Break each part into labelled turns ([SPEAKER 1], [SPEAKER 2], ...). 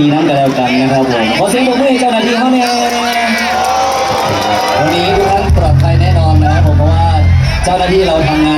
[SPEAKER 1] ทีนั้นก็แล้วกันนะครับผมขอเสียงปรบมือให้เจ้าหน้าที่เขาเนี่ยวันนี้ทุกท่านปลอดภัยแน่นอนนะครับผมเพราะว่าเจ้าหน้าที่เราทำงาน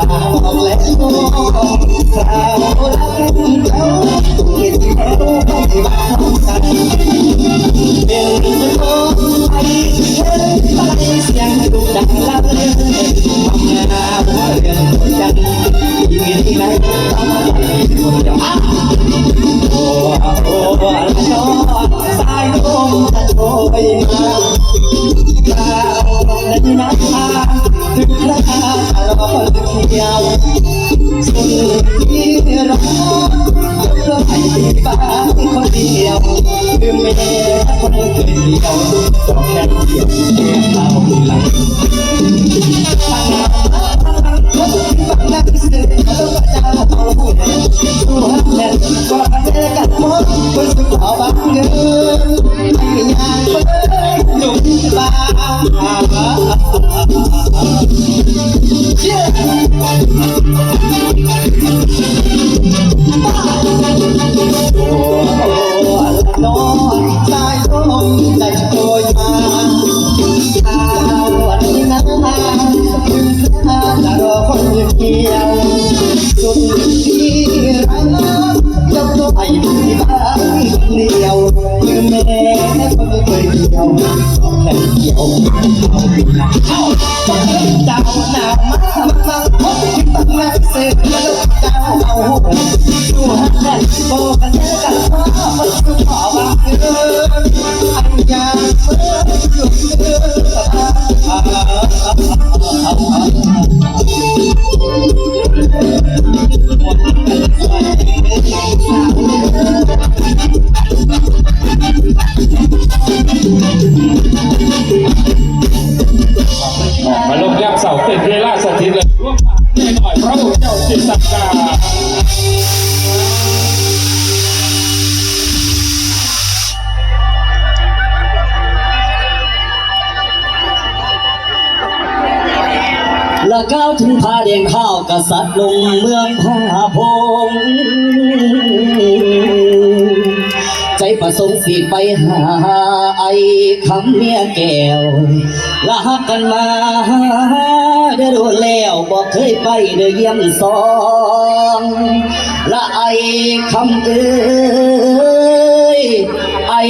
[SPEAKER 1] าวและโง่สาว ยกให้บ้านคนเดียวลืมไม่คนเคยเดียวต้องแค่เดียวแค่เอาหลังนักสื่อต้องเจ้าเอาผู้เห็นตัวแทนก็เจอกันหมด คนสุดขอบางเงินไม่อยากเปิดหนุ่มบ้าเชื่อ ยวคือแม่คนเคยเดียวแค่เดียวเอาไปนะเอาเจ้าหน้ามามาพบที่ตั้งแม่เสร็จแล้วเจ้าเอาตัวแทนโบกันกันว่ามันคือขอบา ก้า
[SPEAKER 2] วถึง
[SPEAKER 1] พาแดงข้าวกษัตริย์ลงเมืองพาพงใจประสงค์สิไปหาไอ้คำเมียแก้วลหักกันมาได้โดนแล้วบอกเคยไปเด้อเยี่ยมสองละไอ้คำเอ้ยไอ้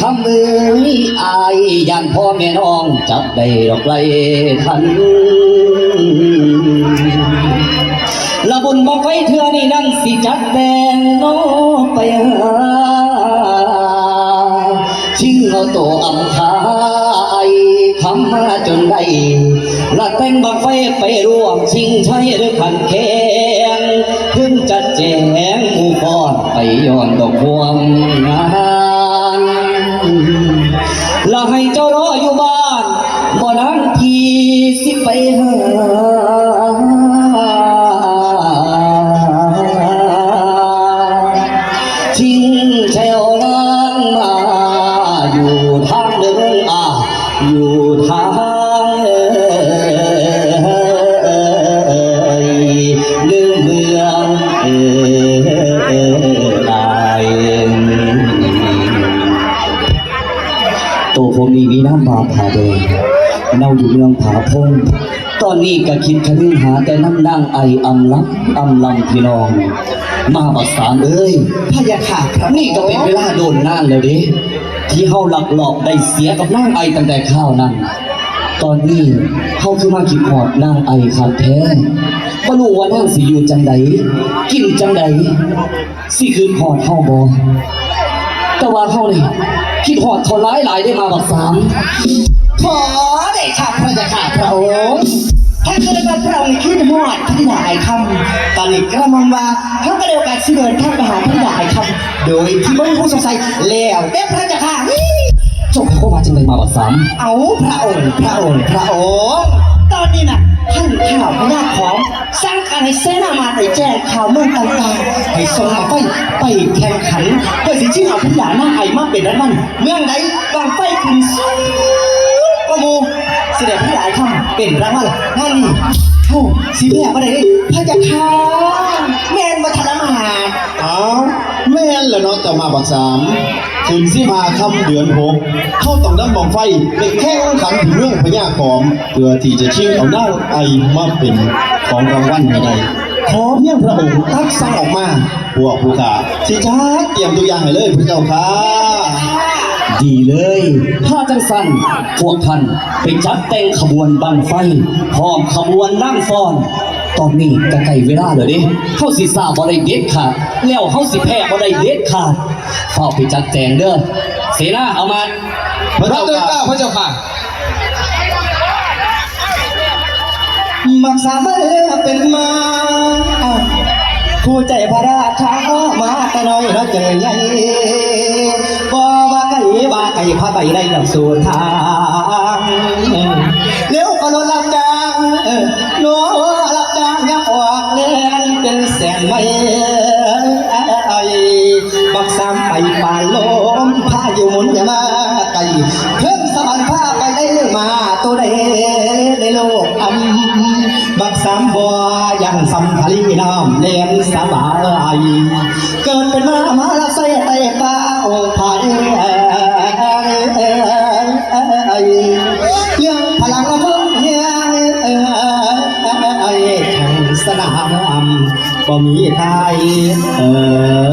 [SPEAKER 1] คำเอ้ยไอ้ยันพ่อแม่น้องจับได้ดอกไล่ทัน ละบุญบอกไว้เธอนี่นั่นสิจัดแดงน้อไปหาชิงเอาโตวอำคายคำมาจนได้ละแต่งบอกไฟไปร่วมชิงใชัยหรือขันแข่งขึ้นจัดแจงหมู่ก้อนไปย้อนดอกพวงงานละให้เจ้ารออยู่บ้านบ่นา น ผมมีวีน้ำบาผาแดงเน่าอยู่เมืองผาพงต่อ
[SPEAKER 3] อนนี้ก็คิดคนึงหาแต่น้ำดังไออำลับอำลำพี่น้อง มาบักสามเอ้ย
[SPEAKER 1] พะยาค่ะพระ
[SPEAKER 3] นี่ก็เป็นเวลาโดนนานแล้วเดิที่เฮาหลักหลอกได้เสียกับนางไอตั้งแต่ข้าวนั้นตอนนี้เฮาคือมาคิดหอดนางไอขาดแท้บ่รู้ว่านางสิอยู่จังใดกินจังใดสิคือหอดเฮาบ่แต่ว่าเฮานี่คิดหอดทนร้ายหลายได้มาบักสาม
[SPEAKER 1] ขอได้ค่ะพระยาค่ะพระองค์ถ้าเกิดว่าพระองค์ขึ้นหอดพระธิดาไอคำตอนนี้กระมังว่าเขาก็เดียวกันสิเดินทางไปหาพระธิดาไอคำโดยที่ไม่มีผู้สงสัยแล้วแต่พระยาค่ะ
[SPEAKER 3] เจ้าเข้ามาจังใดมาบักสาม
[SPEAKER 1] เอาพระองค์พระองค์พระองค์ตอนนี้น่ะท่านข่าวพญาของสร้างการให้เสนามาไปแจ้งข่าวเมืองต่างๆให้ส่งมาไฟไปแข่งขันเพื่อสิชื่เอาพญาหน้าไอมาเป็นรัฐมันเมืองใดบางไฟขึ้นสูง กว่าหมูเสด็จพระยายคำเป็นรางวัลนั่นนี่เอ้าสิแม่มาได้พระยาค่ะแม่นวัฒนมา
[SPEAKER 4] อ้าวแม่นแหละเนาะแต่มาบักสามถึงสิมาคำเดือนหกเข้าต้องน้ำมองไฟไปแข่งขันถึงเรื่องพญาขอมเพื่อที่จะชิงเอาหน้าไอมาเป็นของรางวัลให้ได้ขอเพียงพระองค์ตักสั่งออกมาพวกผู้ขาสิจ้าเตรียมตัวอย่างให้เลยพระเจ้าค่ะ
[SPEAKER 3] ดีเลย ถ้าจังสันพวกท่านไปจัดแต่งขบวนบังไฟพร้อมขบวนนั่งฟ้อน ตอนนี้ก็ใกล้เวลาเลยเด้เข้าสิทราบบ่ได้เด็ดขาดแล้วเข้าสิแพ้บ่ได้เด็ดขาดเฝ้าไปจัดแจงเด้อเสนาเอามา
[SPEAKER 4] พระเจ้าค่ะพระเจ้าค่ะ
[SPEAKER 1] มักสามารถเป็นมาผู้ใจพระราชามาแต่น้อยเราเจอใหญ่บ่ว่าไก่ว่า ไปได้ดังสู่ทางเลี้ยวก็รถรับจ้างหนูรับจ้างยังออกเล่นเป็นแสนไม่บักสามไปป่าลมพาอยู่หมุนอย่ามาไก่เพิ่งสวรรค์พาไปได้มาตัวใดในโลกอำบักสามบัวยังสัมภารีน้ำเลี้ยงสบายเกิดเป็นมามา ก็มีไทยเออ